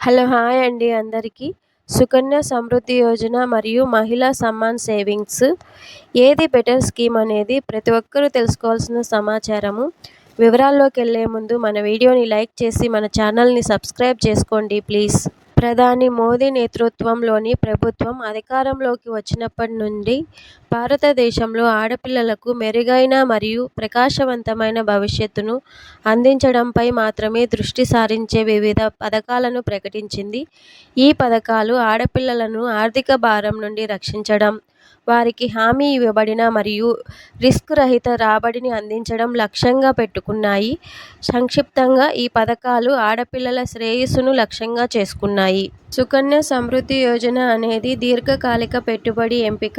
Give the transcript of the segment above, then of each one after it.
Hello hi అండి అందరికీ. సుకన్య సమృద్ధి యోజన మరియు మహిళా సమ్మాన్ సేవింగ్స్. ఏది బెటర్ స్కీమ్ అనేది ప్రతి ఒక్కరూ తెలుసుకోవాల్సిన సమాచారము. వివరాల్లోకి వెళ్ళే ముందు మన వీడియోని లైక్ చేసి మన ఛానల్ని సబ్స్క్రైబ్ చేసుకోండి ప్లీజ్. ప్రధాని మోదీ నేతృత్వంలోని ప్రభుత్వం అధికారంలోకి వచ్చినప్పటి నుండి భారతదేశంలో ఆడపిల్లలకు మెరుగైన మరియు ప్రకాశవంతమైన భవిష్యత్తును అందించడంపై మాత్రమే దృష్టి సారించే వివిధ పథకాలను ప్రకటించింది. ఈ పథకాలు ఆడపిల్లలను ఆర్థిక భారం నుండి రక్షించడం వారికి హామీ ఇవ్వబడిన మరియు రిస్క్ రహిత రాబడిని అందించడం లక్ష్యంగా పెట్టుకున్నాయి. సంక్షిప్తంగా ఈ పథకాలు ఆడపిల్లల శ్రేయస్సును లక్ష్యంగా చేసుకున్నాయి. సుకన్య సమృద్ధి యోజన అనేది దీర్ఘకాలిక పెట్టుబడి ఎంపిక.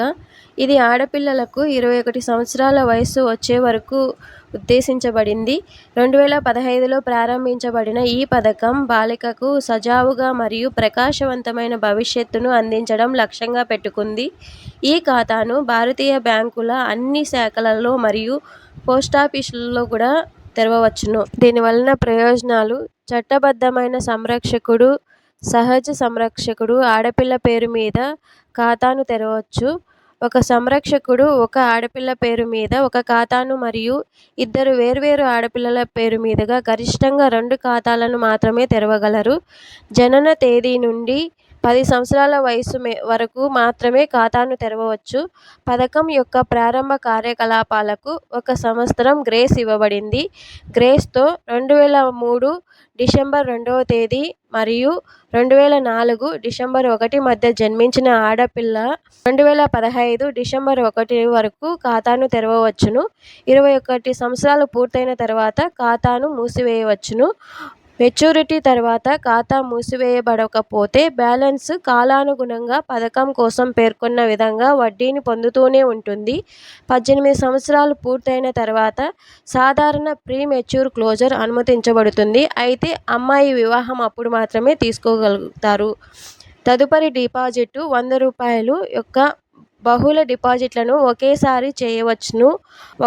ఇది ఆడపిల్లలకు ఇరవై ఒకటి సంవత్సరాల వయస్సు వచ్చే వరకు ఉద్దేశించబడింది. రెండు వేల పదహైదులో ప్రారంభించబడిన ఈ పథకం బాలికకు సజావుగా మరియు ప్రకాశవంతమైన భవిష్యత్తును అందించడం లక్ష్యంగా పెట్టుకుంది. ఈ ఖాతాను భారతీయ బ్యాంకుల అన్ని శాఖలలో మరియు పోస్టాఫీసులలో కూడా తెరవవచ్చును. దీని వలన ప్రయోజనాలు చట్టబద్ధమైన సంరక్షకుడు సహజ సంరక్షకుడు ఆడపిల్ల పేరు మీద ఖాతాను తెరవవచ్చు. ఒక సంరక్షకుడు ఒక ఆడపిల్ల పేరు మీద ఒక ఖాతాను మరియు ఇద్దరు వేర్వేరు ఆడపిల్లల పేరు మీదుగా గరిష్టంగా రెండు ఖాతాలను మాత్రమే తెరవగలరు. జనన తేదీ నుండి పది సంవత్సరాల వయసు వరకు మాత్రమే ఖాతాను తెరవవచ్చు. పథకం యొక్క ప్రారంభ కార్యకలాపాలకు ఒక సంవత్సరం గ్రేస్ ఇవ్వబడింది. గ్రేస్తో రెండు వేల మూడు డిసెంబర్ రెండవ తేదీ మరియు రెండు వేల నాలుగు డిసెంబర్ ఒకటి మధ్య జన్మించిన ఆడపిల్ల రెండు వేల పదహైదు డిసెంబర్ ఒకటి వరకు ఖాతాను తెరవవచ్చును. ఇరవై ఒకటి సంవత్సరాలు పూర్తయిన తర్వాత ఖాతాను మూసివేయవచ్చును. మెచ్యూరిటీ తర్వాత ఖాతా మూసివేయబడకపోతే బ్యాలెన్స్ కాలానుగుణంగా పథకం కోసం పేర్కొన్న విధంగా వడ్డీని పొందుతూనే ఉంటుంది. పద్దెనిమిది సంవత్సరాలు పూర్తయిన తర్వాత సాధారణ ప్రీ మెచ్యూర్ క్లోజర్ అనుమతించబడుతుంది. అయితే అమ్మాయి వివాహం అప్పుడు మాత్రమే తీసుకోగలుగుతారు. తదుపరి డిపాజిట్ వంద రూపాయలు యొక్క బహుళ డిపాజిట్లను ఒకేసారి చేయవచ్చును.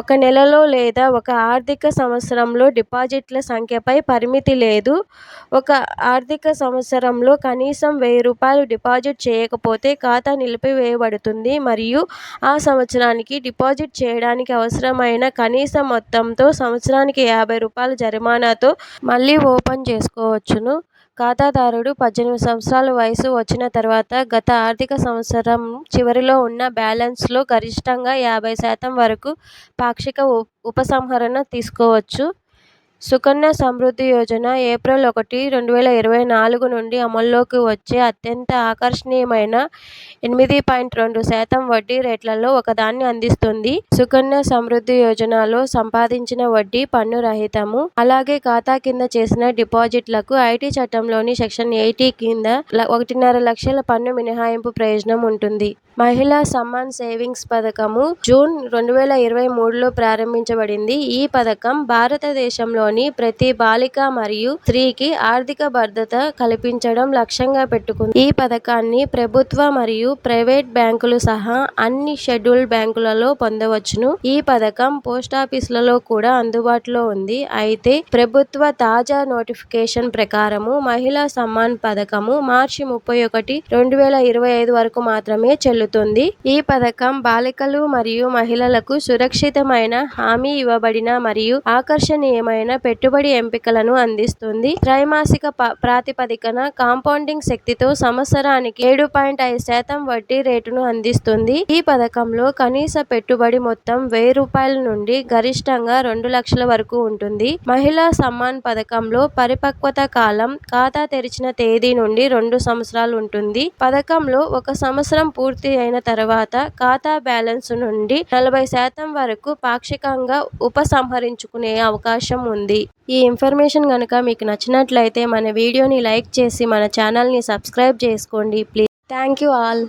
ఒక నెలలో లేదా ఒక ఆర్థిక సంవత్సరంలో డిపాజిట్ల సంఖ్యపై పరిమితి లేదు. ఒక ఆర్థిక సంవత్సరంలో కనీసం వెయ్యి రూపాయలు డిపాజిట్ చేయకపోతే ఖాతా నిలిపివేయబడుతుంది మరియు ఆ సంవత్సరానికి డిపాజిట్ చేయడానికి అవసరమైన కనీస మొత్తంతో సంవత్సరానికి యాభై రూపాయల జరిమానాతో మళ్ళీ ఓపెన్ చేసుకోవచ్చును. ఖాతాదారుడు పద్దెనిమిది సంవత్సరాల వయసు వచ్చిన తర్వాత గత ఆర్థిక సంవత్సరం చివరిలో ఉన్న బ్యాలెన్స్లో గరిష్టంగా యాభై శాతం వరకు పాక్షిక ఉపసంహరణ తీసుకోవచ్చు. సుకన్య సమృద్ధి యోజన ఏప్రిల్ ఒకటి రెండు వేల ఇరవై నాలుగు నుండి అమల్లోకి వచ్చే అత్యంత ఆకర్షణీయమైన ఎనిమిది పాయింట్ రెండు శాతం వడ్డీ రేట్లలో ఒకదాన్ని అందిస్తుంది. సుకన్య సమృద్ధి యోజనలో సంపాదించిన వడ్డీ పన్ను రహితము అలాగే ఖాతా కింద చేసిన డిపాజిట్లకు ఐటీ చట్టంలోని సెక్షన్ ఎయిటీ కింద ఒకటిన్నర లక్షల పన్ను మినహాయింపు ప్రయోజనం ఉంటుంది. మహిళా సమ్మాన్ సేవింగ్స్ పథకము జూన్ రెండు వేల ఇరవై మూడులో ప్రారంభించబడింది. ఈ పథకం భారతదేశంలోని ప్రతి బాలిక మరియు స్త్రీకి ఆర్థిక భద్రత కల్పించడం లక్ష్యంగా పెట్టుకుంది. ఈ పథకాన్ని ప్రభుత్వ మరియు ప్రైవేట్ బ్యాంకులు సహా అన్ని షెడ్యూల్డ్ బ్యాంకులలో పొందవచ్చును. ఈ పథకం పోస్టాఫీసులలో కూడా అందుబాటులో ఉంది. అయితే ప్రభుత్వ తాజా నోటిఫికేషన్ ప్రకారము మహిళా సమ్మాన్ పథకము మార్చి ముప్పై ఒకటి రెండు వేల ఇరవై ఐదు వరకు మాత్రమే చెల్లు చెల్లుతుంది. ఈ పథకం బాలికలు మరియు మహిళలకు సురక్షితమైన హామీ ఇవ్వబడిన మరియు ఆకర్షణీయమైన పెట్టుబడి ఎంపికలను అందిస్తుంది. త్రైమాసిక ప్రాతిపదికన కాంపౌండింగ్ శక్తితో సంవత్సరానికి ఏడు పాయింట్ ఐదు శాతం వడ్డీ రేటును అందిస్తుంది. ఈ పథకంలో కనీస పెట్టుబడి మొత్తం వెయ్యి రూపాయల నుండి గరిష్టంగా రెండు లక్షల వరకు ఉంటుంది. మహిళా సమ్మాన్ పథకంలో పరిపక్వత కాలం ఖాతా తెరిచిన తేదీ నుండి రెండు సంవత్సరాలు ఉంటుంది. పథకంలో ఒక సంవత్సరం పూర్తి పూర్తి అయిన తర్వాత ఖాతా బ్యాలెన్స్ నుండి నలభై శాతం వరకు పాక్షికంగా ఉపసంహరించుకునే అవకాశం ఉంది. ఈ ఇన్ఫర్మేషన్ కనుక మీకు నచ్చినట్లయితే మన వీడియోని లైక్ చేసి మన ఛానల్ని సబ్స్క్రైబ్ చేసుకోండి. ప్లీజ్. Thank you all.